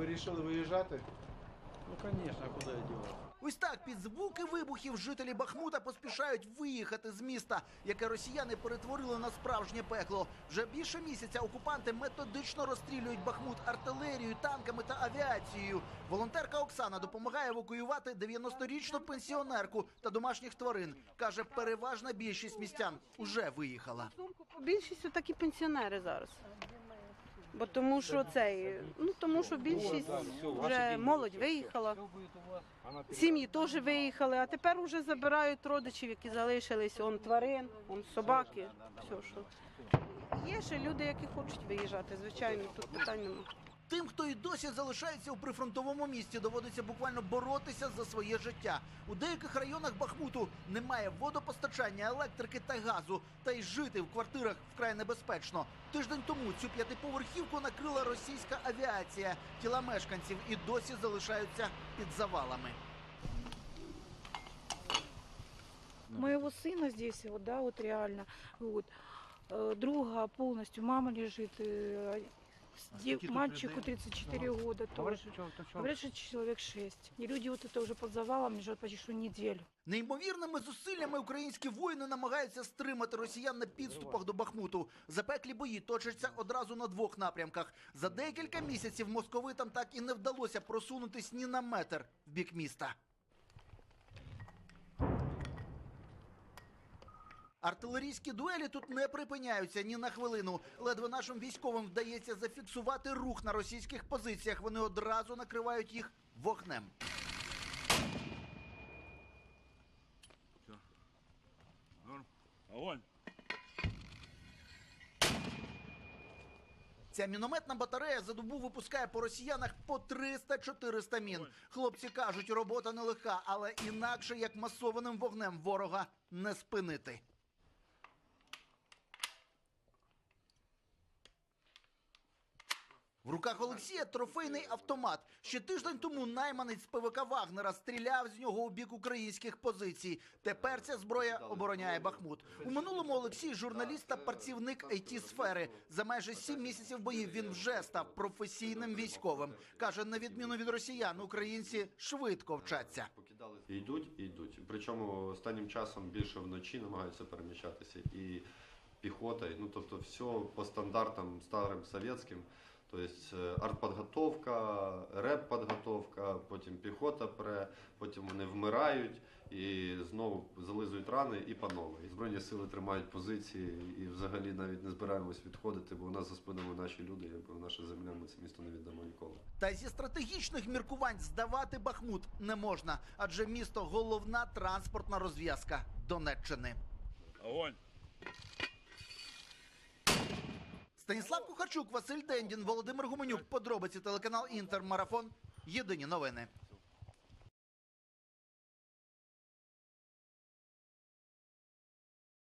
вирішили виїжджати? Ну, конечно, а куда я девал? Ось так під звуки вибухів жителі Бахмута поспішають виїхати з міста, яке росіяни перетворили на справжнє пекло. Вже більше місяця окупанти методично розстрілюють Бахмут артилерією, танками та авіацією. Волонтерка Оксана допомагає евакуювати 90-річну пенсіонерку та домашніх тварин. каже, переважна більшість містян уже виїхала. Більшістю такі пенсіонери зараз. Бо тому що цей, ну тому що більшість вже молодь виїхала, сім'ї теж виїхали, а тепер вже забирають родичів, які залишились, он тварин, он собаки, все що. Є ще люди, які хочуть виїжджати, звичайно, тут питань немає. Тим, хто і досі залишається у прифронтовому місті, доводиться буквально боротися за своє життя. У деяких районах Бахмуту немає водопостачання, електрики та газу. Та й жити в квартирах вкрай небезпечно. Тиждень тому цю п'ятиповерхівку накрила російська авіація. Тіла мешканців і досі залишаються під завалами. моего сына здесь, вот, да, вот реально, вот, Э, друга полностью, мама лежит, дев- мальчику 34 года тоже. Говорят, что человек 6. И люди вот это уже под завалом лежат почти что неделю. Неймовірними зусиллями українські воїни намагаються стримати росіян на підступах до Бахмуту. Запеклі бої точаться одразу на двох напрямках. За декілька місяців московитам так і не вдалося просунутись ні на метр в бік міста. Артилерійські дуелі тут не припиняються ні на хвилину. Ледве нашим військовим вдається зафіксувати рух на російських позиціях. Вони одразу накривають їх вогнем. Огонь! Ця мінометна батарея за добу випускає по росіянах по 300-400 мін. Хлопці кажуть, робота нелегка, але інакше як масованим вогнем ворога не спинити. В руках Олексія трофейний автомат. Ще тиждень тому найманець ПВК Вагнера стріляв з нього у бік українських позицій. Тепер ця зброя обороняє Бахмут. У минулому Олексій журналіст та працівник it сфери. За майже сім місяців боїв він вже став професійним військовим. каже, на відміну від росіян, українці швидко вчаться. Йдуть і йдуть. Причому останнім часом більше вночі намагаються переміщатися і піхота, ну тобто все по стандартам старим совєтським. Тобто е, артподготовка, реп-подготовка, потім піхота пре, потім вони вмирають і знову зализують рани і по новій. Збройні сили тримають позиції і взагалі навіть не збираємось відходити, бо у нас за спинами наші люди, якби наша земля, ми це місто не віддамо ніколи. Та зі стратегічних міркувань здавати Бахмут не можна, адже місто головна транспортна розв'язка Донеччини. Огонь! Станіслав Кухарчук, Василь Дендін, Володимир Гуменюк. Подробиці телеканал Інтермарафон. Єдині новини.